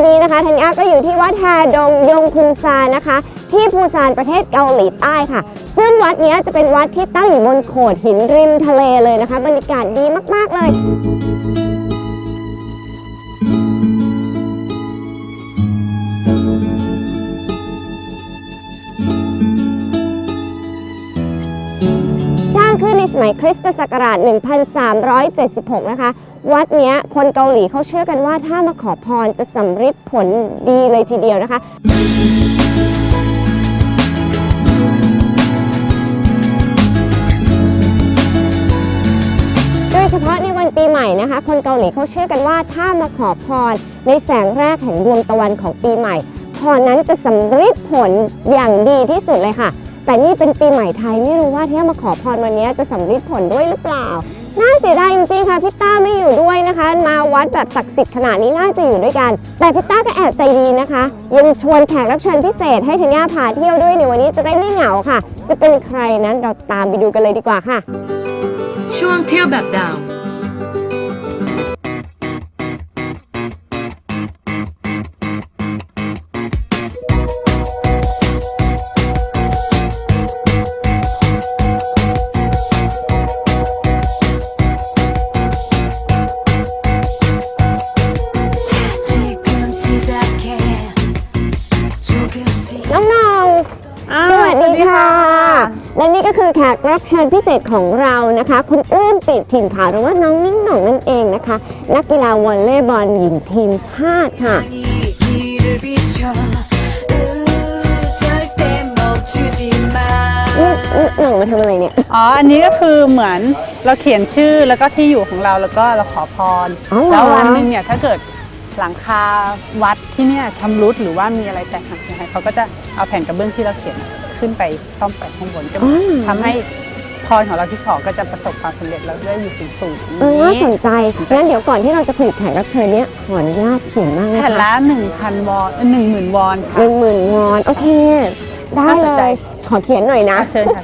อนนี้นะคะธัญญาก็อยู่ที่วัดแฮดงยงคุนซานนะคะ ที่ปูซานประเทศเกาหลีใต้ค่ะ ซึ่งวัดนี้จะเป็นวัดที่ตั้งอยู่บนโขดหินริมทะเลเลยนะคะ บรรยากาศดีมาก ๆ เลยสร้างขึ้นในสมัยคริสตศักราช 1376 นะคะ วัดเนี้ยคนเกาหลีเขาเชื่อกันว่าถ้ามาขอพรจะสำฤทธิ์ผลดีเลยทีเดียวนะคะ โดยเฉพาะในวันปีใหม่นะคะ คนเกาหลีเขาเชื่อกันว่าถ้ามาขอพรในแสงแรกแห่งดวงตะวันของปีใหม่พรนั้นจะสำฤทธิ์ผลอย่างดีที่สุดเลยค่ะ แต่นี่เป็นปีใหม่ไทยไม่รู้ว่าที่มาขอพรวันนี้จะสำฤทธิ์ผลด้วยหรือเปล่า น่าเสียดายจริงๆค่ะพี่ต้าไม่อยู่ด้วยนะคะ มาวัดแบบศักดิ์สิทธิ์ขนาดนี้น่าจะอยู่ด้วยกัน แต่พี่ต้าก็แอบใจดีนะคะ ยังชวนแขกรับเชิญพิเศษให้ธัญญาพาเที่ยวด้วยในวันนี้จะได้ไม่เหงาค่ะ จะเป็นใครนั้นเราตามไปดูกันเลยดีกว่าค่ะ ช่วงเที่ยวแบบดาว รับเชิญพิเศษของเรานะคะ คุณอื้มติดถิ่นผาหรือว่าน้องนิ่งหน่องนั่นเองนะคะ นักกีฬาวอลเลย์บอลหญิงทีมชาติค่ะหน่องมาทำอะไรเนี่ยอ๋อ อันนี้ก็คือเหมือนเราเขียนชื่อแล้วก็ที่อยู่ของเราแล้วก็เราขอพรแล้ววันหนึ่งเนี่ยถ้าเกิดหลังคาวัดที่เนี่ยชำรุดหรือว่ามีอะไรแตกหักเสียหเขาก็จะเอาแผ่นกระเบื้องที่เราเขียน ขึ้นไปซ่อมแปมข้างบนจะทำให้พรของเราที่ขอก็จะประสบความสำเร็จแล้วได้อยู่สูงสูงนี้น่าสนใจงั้นเดี๋ยวก่อนที่เราจะผลิตแขกรับเชิญเนี้ยขออนุญาตเขียนมากนะแผ่นคะละหนึ่งพันวอนหนึ่งหมื่นวอนหนึ่งหมื่นวอนโอเค ได้เลยขอเขียนหน่อยนะ เชิญค่ะ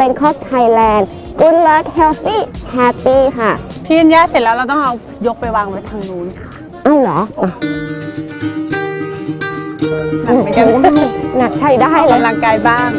Bangkok Thailand Good luck healthy happy ค่ะ พี่ยัญญาเสร็จแล้วเราต้องเอายกไปวางไว้ทางนู้นค่ะเอ้าเหรออะหนักไหมกันหนักใช้ได้ออกเลย กำลังกายบ้าง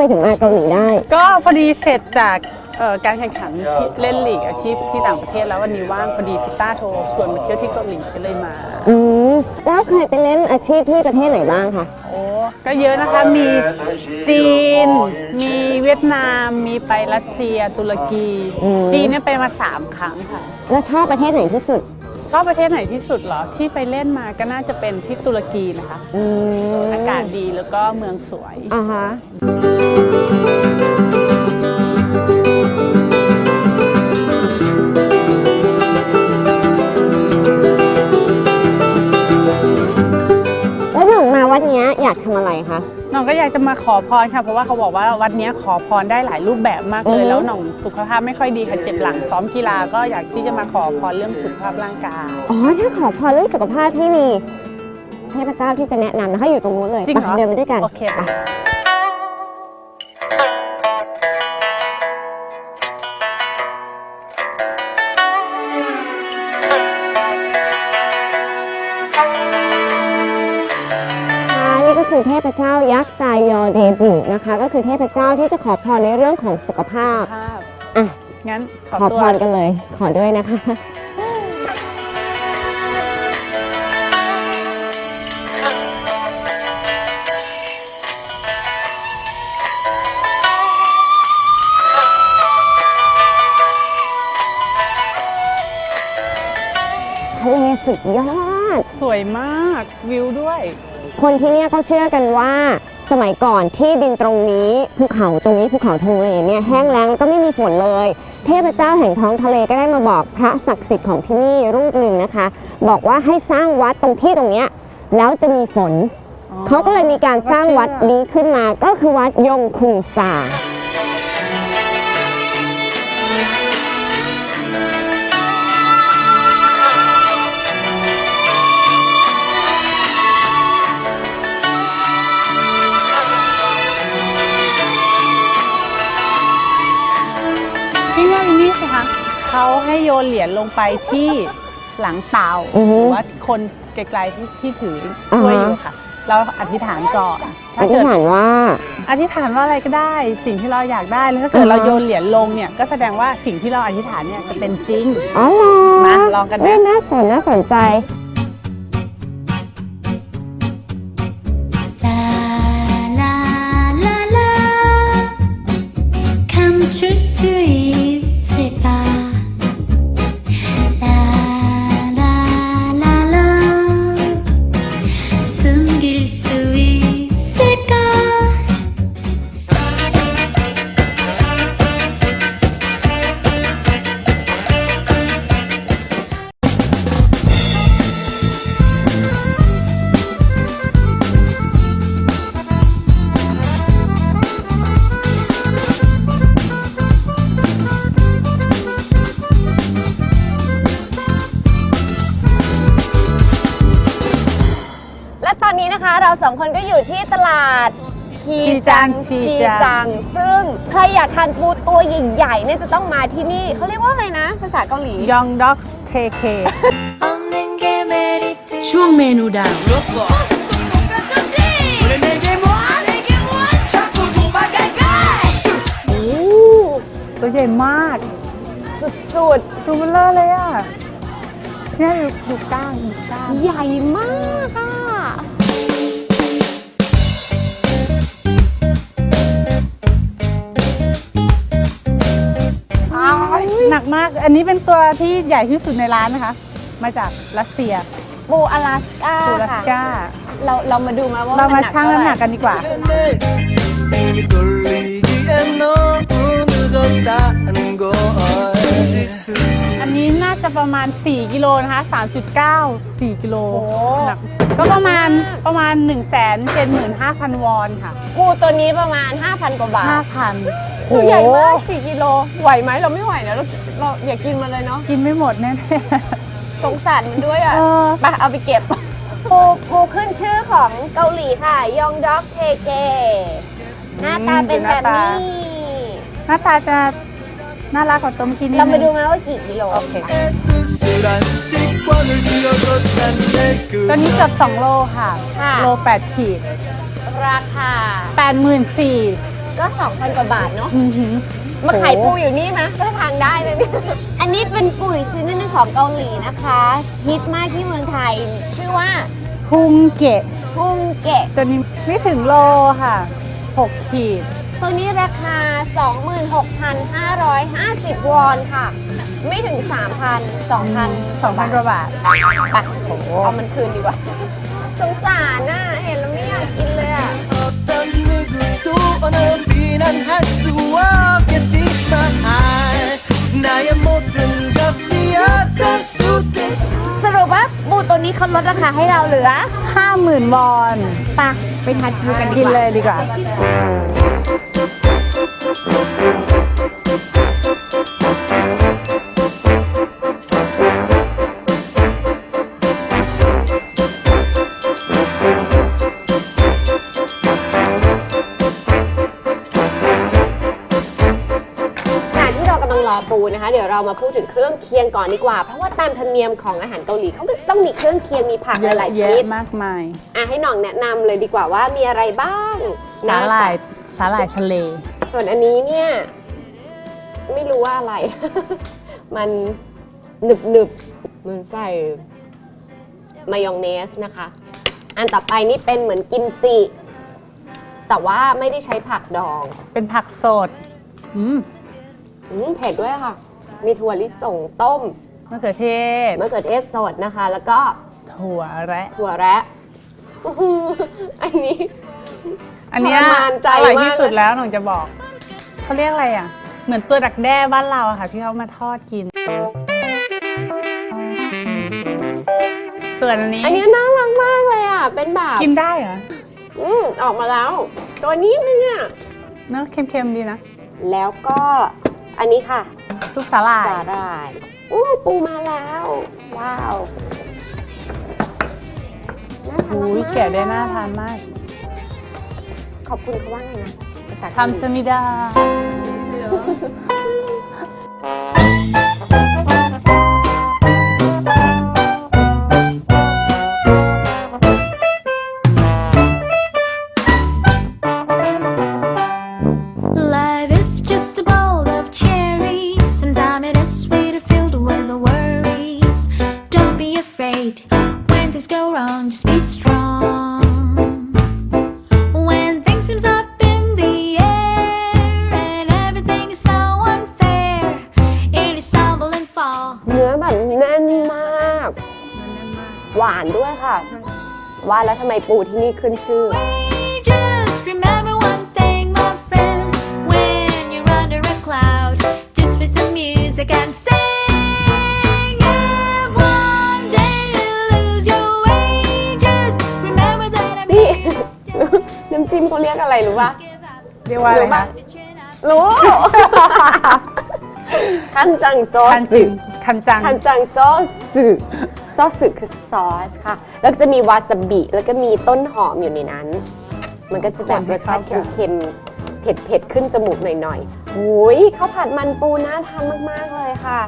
ไมถึงมาเกาหลีได้ ก็พอดีเสร็จจากเอ่อการแข่งขันที่เล่นลีกอาชีพที่ต่างประเทศแล้ววันนี้ว่างพอดีพิต้าโทรชวนมาเที่ยวที่เกาหลีก็เลยมา อืมแล้วเคยไปเล่นอาชีพที่ประเทศไหนบ้างคะ โอ้ก็เยอะนะคะมีจีน มีเวียดนาม มีไปรัสเซียตุรกีจีนเนี่ยไปมาสามครั้งค่ะ แล้วชอบประเทศไหนที่สุด ชอบประเทศไหนที่สุดเหรอ ที่ไปเล่นมาก็น่าจะเป็นที่ตุรกีนะคะ อืมอากาศดีแล้วก็เมืองสวย อ่าฮะ แล้วหน่องมาวัดเนี้ยอยากทำอะไรคะน้องก็อยากจะมาขอพรค่ะเพราะว่าเขาบอกว่าวัดเนี้ยขอพรได้หลายรูปแบบมากเลอืย อฮึ แล้วน้องสุขภาพไม่ค่อยดีค่ะเจ็บหลังซ้อมกีฬาก็อยากที่จะมาขอพรเรื่องสุขภาพร่างกายอ๋อถ้าขอพรเรื่องสุขภาพที่มีเทพเจ้าที่จะแนะนำนะคะอยู่ตรงนู้นเลยจริงเหรอไปเดินไปด้วยกันโอเคค่ะ พเจ้ายักษ์ไซยอเดบุนะคะ ก็คือเทพเจ้าที่จะขอพรในเรื่องของสุขภาพภาพอะงั้นขอขอตัพวรกันเลย ขอด้วยนะคะ ทะเลสุดยอด สวยมากวิวด้วย คนที่เนี่ยเขาเชื่อกันว่า สมัยก่อนที่ดินตรงนี้ภูเขาตรงนี้ภูเขาทงเลเนี่ยแห้งแล้งแล้วก็ไม่มีฝนเลย เทพเจ้าแห่งท้องทะเลก็ได้มาบอกพระศักดิ์สิทธิ์ของที่นี่รูปหนึ่งนะคะ บอกว่าให้สร้างวัดตรงที่ตรงเนี้ยแล้วจะมีฝน เขาก็เลยมีการสร้างวัดนี้ขึ้นมาก็คือวัดยงคุงซา เขาให้โยนเหรียญลงไปที่หลังเตาอือหฮึรือว่าคนไกลๆที่ที่ถือถ้วยอ่าฮะอยู่ค่ะ เราอธิษฐานก่อนอถ้าธิเกิษดฐานว่า อธิษฐานว่าอะไรก็ได้ สิ่งที่เราอยากได้แล้วถ้าเกิดอ่าฮะ เราโยนเหรียญลงเนี่ยก็แสดงว่าสิ่งที่เราอธิษฐานเนี่ยจะเป็นจริง อ๋อเหรอมาลองกันนะเยน่าสนน่าสนใจ องคนก็อยู่ที่ตลาดชีจัง ชี ชี จัง จัง ซึ่งใครอยากทานปูตัวใหญ่ๆเนี่ยจะต้องมาที่นี่เขาเรียกว่าอะไรนะ ภาษาเกาหลี ยองด็อกเทเค 없는 게 메리트 ช่วงเมนูดัง โอ้ ตัวใหญ่มาก สุด ดูมันเลอะเลยอ่ะเนี่ยดูดูกล้างดูกล้าง ๆ ใหญ่มากอ่ะ หนักมาก อันนี้เป็นตัวที่ใหญ่ที่สุดในร้านนะคะ มาจากรัสเซีย ปูอลาสก้า ตูรัส ค่ะ กา เราเรามาดูมาว่า เรามา หนัก ชั่ง เท่ น้ำหนัก ไร่ กันดีกว่า 이미 돌리기엔 너무 늦었다는 걸 수지 수지 อันนี้น่าจะประมาณ 4 กิโลนะคะ 3.9 4 กิโล โอ้ หนักก็ประมาณประมาณ 1 7 5 0 0 0 วอนค่ะ ปูตัวนี้ประมาณ 5,000 กว่าบาท 5,000 ตัวใหญ่มากสี่กิโลไหวไหมเราไม่ไหวนะเราเราอยากกินมันเลยเนาะกินไม่หมดแน่ๆสงสารมันด้วยอะไปเอาไปเก็บปูปูขึ้นชื่อของเกาหลีค่ะ ยองด็อกเทเก หน้าตาเป็นแบบนี้ หน้าตาจะน่ารักกว่าต้มกินนิดเราไปดูไหมว่ากี่กิโลโอเคตอนนี้จดงโลค่ะ โล 8 ขีด ราคา 84,000 ก็ 2,000 กว่าบาทเนาะ อือหือ มาขายปูอยู่นี่นะก็ทางได้เลยเนี่ยอันนี้เป็นปูอีกชนิดหนึงของเกาหลีนะคะ ฮิตมากที่เมืองไทย ชื่อว่า พุงเกะ กุ้งเกะ ตัวนี้ไม่ถึงโลค่ะ 6 ขีด ตัวนี้ราคา 26,550 วอนค่ะ ไม่ถึง 3,000 2,000 2,000กว่าบาท ไปเอามันคืนดีกว่า สงสารน่ะ เห็นแล้วไม่อยากกินเลยอ่ะ 어떤 누구도 오늘 비 dan hasuo ketika Naya moten gasiata sutes สรุปว่าบูตัวนี้เขาลดราคาให้เราเหลือ 50,000วอน ไปะไปทานกินกันดีกินกว่เลยดีกว่า นะคะ เดี๋ยวเรามาพูดถึงเครื่องเคียงก่อนดีกว่า เพราะว่าตามธรรมเนียมของอาหารเกาหลีเขาก็ต้องมีเครื่องเคียงมีผักเยอะหลายๆชแยะนิดมากมาย อะให้น้องแนะนำเลยดีกว่าว่ามีอะไรบ้างสาหร่ายนะสาหร่ายทะเล ส่วนอันนี้เนี่ย ไม่รู้ว่าอะไร มันหนึบหนึบๆมันใส่มายองเนสนะคะ อันต่อไปนี่เป็นเหมือนกิมจิ แต่ว่าไม่ได้ใช้ผักดองเป็นผักสดอืม อืมเผ็ดด้วยค่ะ มีถั่วลิสงต้มมะเขือเทศมะเขือเทศสดนะคะ แล้วก็ถั่วแระถั่วแระอื้อหืออันนี้ อันเนี้ยทรมานใจอร่อยมากที่สุดแล้วหนูจะบอกเขาเรียกอะไรอะ เหมือนตัวดักแด้บ้านเราอะค่ะ ที่เขามาทอดกิน ส่วนอันนี้อันนี้น่ารักมากเลยอะ เป็นแบบกินได้เหรออืมออกมาแล้ว ตัวนี้นึงอะ เนอะเค็มๆดีนะ แล้วก็อันนี้ค่ะ ซุปสาหร่ายสาหร่ายอู้ปูมาแล้ว ว้าวน่าทานอุ้ยมากๆแกะได้น่าทานมากขอบคุณเขาว่าไงนะภาษาเกาหลีทำสมิดา หวานด้วยค่ะ ว่าแล้วทำไมปูที่นี่ขึ้นชื่อ Just remember one thing, my friend. When you're under a cloud, just play some music and sing. If one day you lose your way, just remember that I'm นี่ here to stay. น้ำจิ้มเขาเรียกอะไรรู้ป่ะ Give up, เรียกว่าอะไรคะ keep your chin up. รู้ คันจังซอคันสึจิคันจังคันจังซอสึซ อสึคือซอสค่ะ แล้วก็จะมีวาซาบิ แล้วก็มีต้นหอมอยู่ในนั้น มันก็จะแบบรสชาติเค็มๆ เผ็ดๆ ขึ้นจมูกหน่อยๆหุยข้าวผัดมันปูน่าทานมากๆเลยค่ะ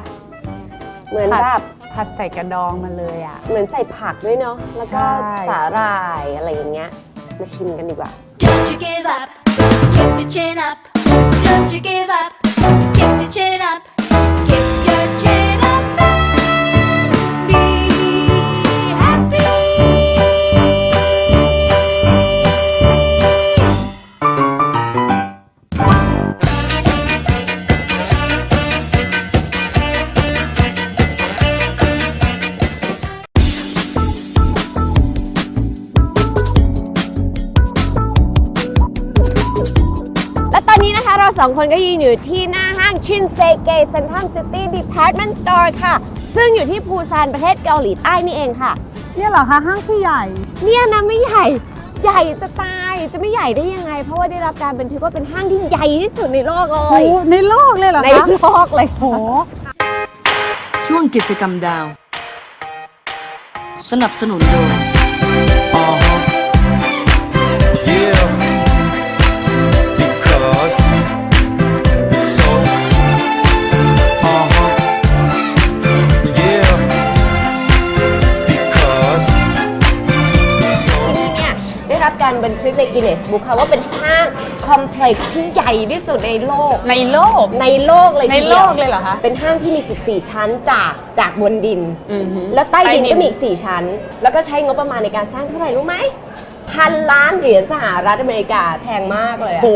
เหมือนผัดแบบผัดใส่กระดองมาเลยอะ เหมือนใส่ผักด้วยเนาะ แล้วก็ใช่ สาหร่ายอะไรอย่างเงี้ย มาชิมกันดีกว่า Don't you give up, keep your chin up. Don't you give up, keep your chin up. องคนก็ยืนอยู่ที่หน้าห้างชินเซเกเซ็นทรัลซิตี้ดีพาร์ตเมนต์สโตร์ค่ะ ซึ่งอยู่ที่ปูซานประเทศเกาหลีใต้นี่เองค่ะ เนี่ยเหรอคะห้างที่ใหญ่ เนี่ยนะไม่ใหญ่ ใหญ่จะตาย จะไม่ใหญ่ได้ยังไง เพราะว่าได้รับการบันทึกว่าเป็นห้างที่ใหญ่ที่สุดในโลกเลโอ้ย ในโลกเลยเหรอในคะโลกเลยโห ช่วงกิจกรรมดาว สนับสนุนโดย Uh-huh. Yeah. การบันทึกในกินเนสบุ๊กค่ะว่าเป็นห้างคอมเพล็กซ์ที่ใหญ่ที่สุดในโลก ในโลก ในโลกเลยในทีดีวโลกเลยเหรอคะเป็นห้างที่มี 14 ชั้นจากจากบนดิน อือหือแล้วใต้ดินใต้ดิน ก็มีอีก 4 ชั้น แล้วก็ใช้งบประมาณในการสร้างเท่าไหร่รู้ไหมพันล้านเหรียญสหรัฐอเมริกาแพงมากเลยอะโห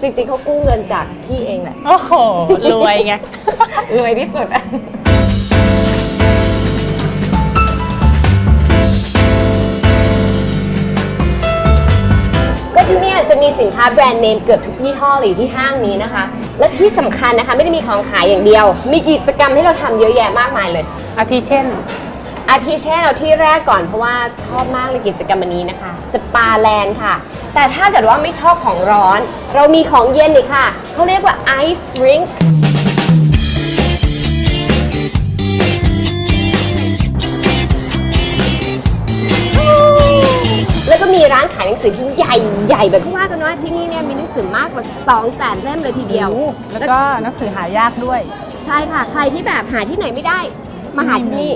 จริงๆเขากู้เงินจากพี่เองแหละ โอ้โหรวยไง รวยที่สุด ที่เนี่ยจะมีสินค้าแบรนด์เนมเกือบทุกยี่ห้อเลยที่ห้างนี้นะคะ และที่สำคัญนะคะไม่ได้มีของขายอย่างเดียว มีกิจกรรมให้เราทำเยอะแยะมากมายเลย อาทิเช่น อาทิเช่นเอาที่แรกก่อนเพราะว่าชอบมากเลยกิจกรรมอันนี้นะคะสปาแลนด์ค่ะ แต่ถ้าเกิดว่าไม่ชอบของร้อน เรามีของเย็นอีกค่ะเขาเรียกว่าไอซ์ริงค์ มีร้านขายหนังสือที่ใหญ่ใหญ่แบบที่ว่ากันว่าที่นี่เนี่ยมีหนังสือมากกว่า2แสนเล่มเลยทีเดียว แล้วก็หนังสือหายากด้วย ใช่ค่ะ ใครที่แบบหาที่ไหนไม่ได้ มาหาที่นี่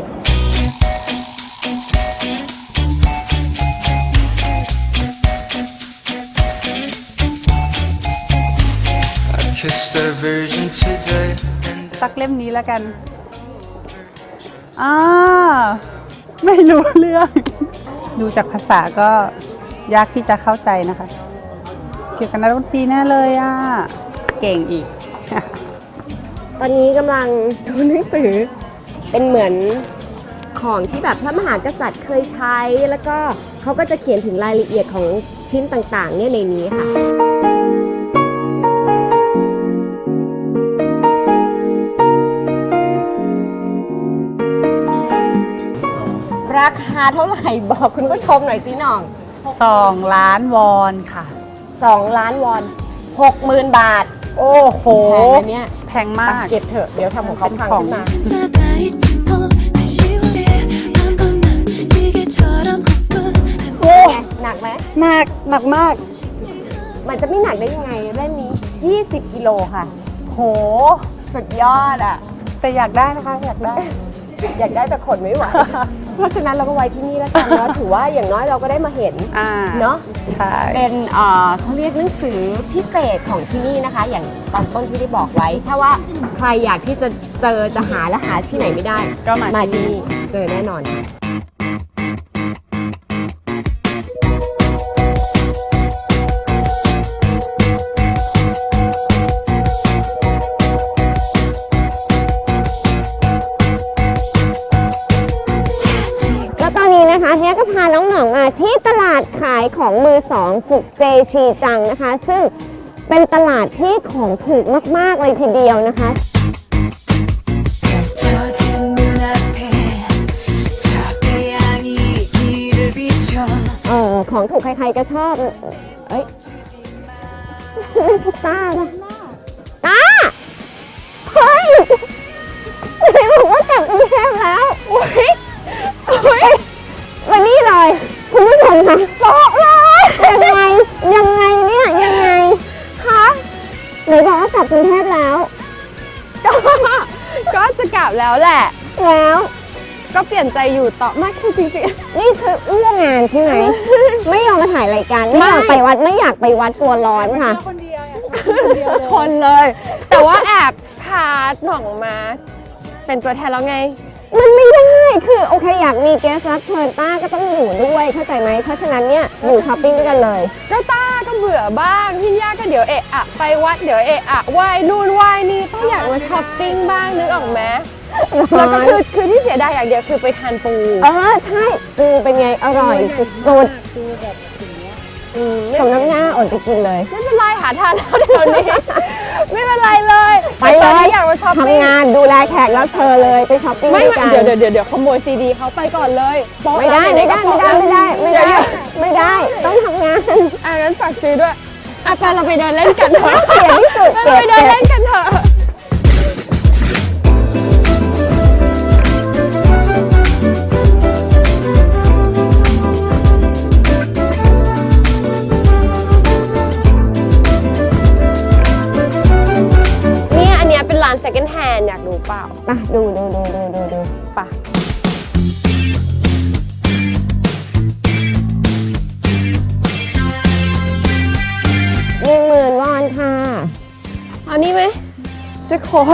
I kissed a virgin today and สักเล่มนี้แล้วกัน อ่า ไม่รู้เรื่อง ดูจากภาษาก็ยากที่จะเข้าใจนะคะ เกี่ยวกับนักดนตรีแน่เลยอะ เก่งอีก ตอนนี้กำลังดูหนังสือ เป็นเหมือนของที่แบบพระมหากษัตริย์เคยใช้ แล้วก็เขาก็จะเขียนถึงรายละเอียดของชิ้นต่างๆ เนี่ยในนี้ค่ะ ราคาเท่าไหร่บอกคุณผู้ชมหน่อยสิน้อง สองล้านวอนค่ะสองล้านวอนหกหมื่นบาทโอ้โห โอ้เนี่ยแพงมาก เก็บเถอะ เดี๋ยวทำของเขาพังขึ้นมา โอ้หนักไหม หนักหนักมาก มันจะไม่หนักได้ยังไงเล่นนี้ 20 กิโลค่ะ โห สุดยอดอะ แต่อยากได้นะคะ อยากได้ อยากได้แต่ขนไม่ไหว เพราะฉะนั้นเราก็ไว้ที่นี่แล้วกันเนาะถือว่าอย่างน้อยเราก็ได้มาเห็นอ่าเนาะ ใช่ เป็นเอ่อเขาเรียกหนังสือพิเศษของที่นี่นะคะ อย่างตอนต้นที่ได้บอกไว้ ถ้าว่าใครอยากที่จะเจอจะหาและหาที่ไหนไม่ได้ก็มามาที่ที่นี่นี่ เจอแน่นอน ของมือสองจุกเจชีจังนะคะ ซึ่งเป็นตลาดที่ของถูกมาก ๆ เลยทีเดียวนะคะ เออของถูกใครๆก็ชอบ เอ้ยตาลตาเฮ้ยไหนบอกว่ากลับกรุงเทพแล้วโอ้ยโอ้ยวันี่เลยคุณผู้ชมค่ะโต๊ะเลย ยังไง ยังไงเนี่ยยังไงคะไหนบอกว่ากลับกรุงเทพแล้ว ก็ก็จะกลับแล้วแหละ แล้วก็เปลี่ยนใจอยู่ต่อไมากคือจริง นี่คือเอื้องานใช่ไหมไม่ยอมมาถ่ายรายการไม่อยากไปวัดไม่อยากไปวัดกลัวร้อนค่ะๆทนเลย แต่ว่าแอบพาหน่องมา เป็นตัวแทนแล้วไง มันไม่ได้คือโอเคอยากมีแกสรับเชิญต้าก็ต้องอยู่ด้วยเข้าใจไหมเพราะฉะนั้นเนี่ยอยู่ช้อปปิ้งด้วยกันเลยเจ้าต้าก็เบื่อบ้างพี่ย่าก็เดี๋ยวเอะอะไปวัดเดี๋ยวเอะอะไหว้นู่นไหว้นี่ต้องอยากมาช้อปปิ้งบ้างนึกออกไหมแล้วก็คือคือที่เสียดายอย่างเดียวคือไปทานปู เออใช่ปูเป็นไงอร่อยสุดๆอืม สมน้ำหน้าอดไปกินเลย ไม่เป็นไรหาทานแล้วเดี๋ยวนี้ ไม่เป็นไรเลยไปเลแต่ตอนยนี้อยากมาช้อปปิ้งทำงานดูแลแขกแล้วเชิญเลยไปช้อปปิ้งไม่ด้วยไม่กันเดี๋ยวเดี๋ยวเดี๋ยวเดี๋ยวขโมยซีดีเขาไปก่อนเลยโป๊ะไม่ได้แล้วไม่ได้หนๆก็ไม่ได้ไม่ได้ไม่ได้ เยวไม่ได้ ต้องทำงานๆอะงั้นฝากซื้อด้วยอะไปเราไปเดินเล่นกันเถอะเสียที่สุด เราไปเดินเล่นกันเถอะ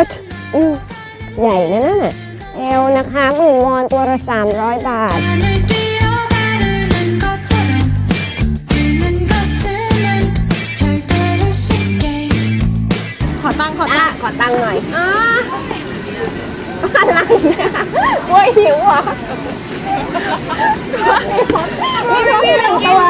ตรใหญ่นะนั่น่ะเอลนะคะหมื่นวอนตัวละสามร้อยบาท ขอตังขอตังขอตังหน่อยอ่าอะไรเนี่ยโอ้ยหิวอะไม่พี่พี่ลงตัว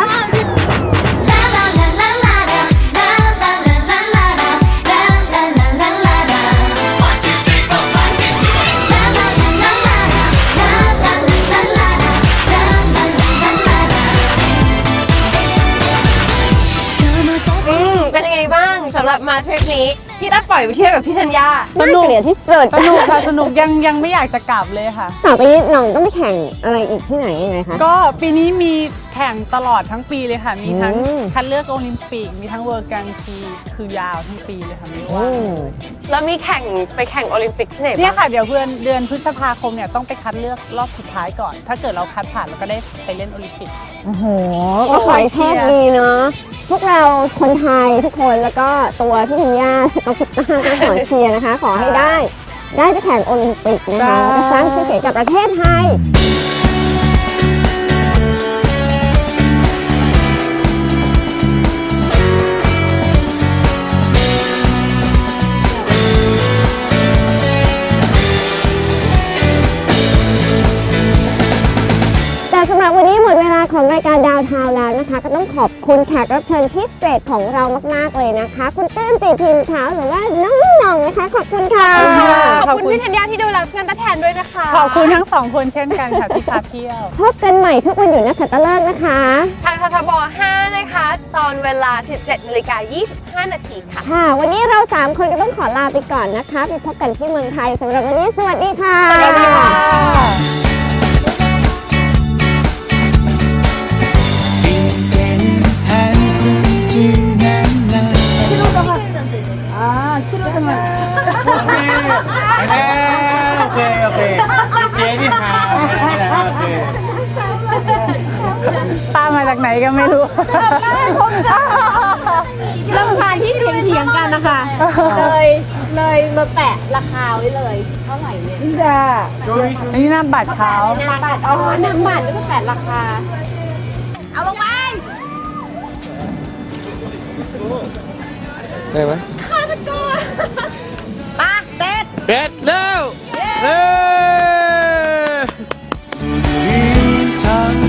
ทริปนี้ที่ตัดปล่อยไปเที่ยวกับพี่ธัญญาสนุกเกลียดที่สุดสนุกค่ะสนุกยังยังไม่อยากจะกลับเลยค่ะ ต่อไปนี้น้องต้องไปแข่งอะไรอีกที่ไหนยังไงคะ ก็ปีนี้มีแข่งตลอดทั้งปีเลยค่ะ มีทั้งอืม คัดเลือกโอลิมปิก มีทั้งเวิร์กกลางปีคือยาวทั้งปีเลยค่ะไม่อืว่างมแล้วมีแข่งไปแข่งโอลิมปิกที่ไหนเนี่ยบ้างค่ะเดี๋ยวเดือนเดือนพฤษภาคมเนี่ยต้องไปคัดเลือกรอบสุดท้ายก่อน ถ้าเกิดเราคัดผ่านเราก็ได้ไปเล่นโอลิมปิก โอ้โหก็ขอให้โชคดีเนาะ พวกเราคนไทยทุกคนแล้วก็ตัวพี่ธัญญาต้องพิต้าก็ขอเชียร์นะคะ ขอให้ได้ ได้ไปแข่งโอลิมปิกนะคะแล้วก็สร้างชื่อเสียงกับประเทศไทย แต่สำหรับวันนี้หมดเวลา ของของรายการดาวทาวแล้วนะคะ ก็ต้องขอบคุณแขกรับเชิญพิเศษของเรามากๆเลยนะคะ คุณเต้นจีพิมพ์เท้าหรือว่าน้องหน่องนะคะ ขอบคุณค่ะ ขอบคุณพี่ธัญญาที่ดูแลเพื่อนตาแทนด้วยนะคะ ขอบคุณทั้งสองคนเช่นกันค่ะที่พาเที่ยว พบกันใหม่ทุกวันอยู่นักขัตฤกษ์นะคะทางททบ 5 นะคะ ตอนเวลา 17นาฬิกา25 นาทีค่ะ ค่ะ วันนี้เราสามคนก็ต้องขอลาไปก่อนนะคะ ไปพบกันที่เมืองไทยสำหรับวันนี้สวัสดีค่ะ สวัสดีค่ะ โอเคโอเคเจ๊นี่หาโอเคตามมาจากไหนก็ไม่รู้เรื่องการที่เถียงเถียงกันนะคะ เลยเลยมาแปะราคาไว้เลย เท่าไหร่เนี่ยอันนี้หน้าบัตรเขานามบัตรอ๋อนามบัตรแล้วก็แปะราคา ได้ไหมมา เบ็ดเร็วเย้ ท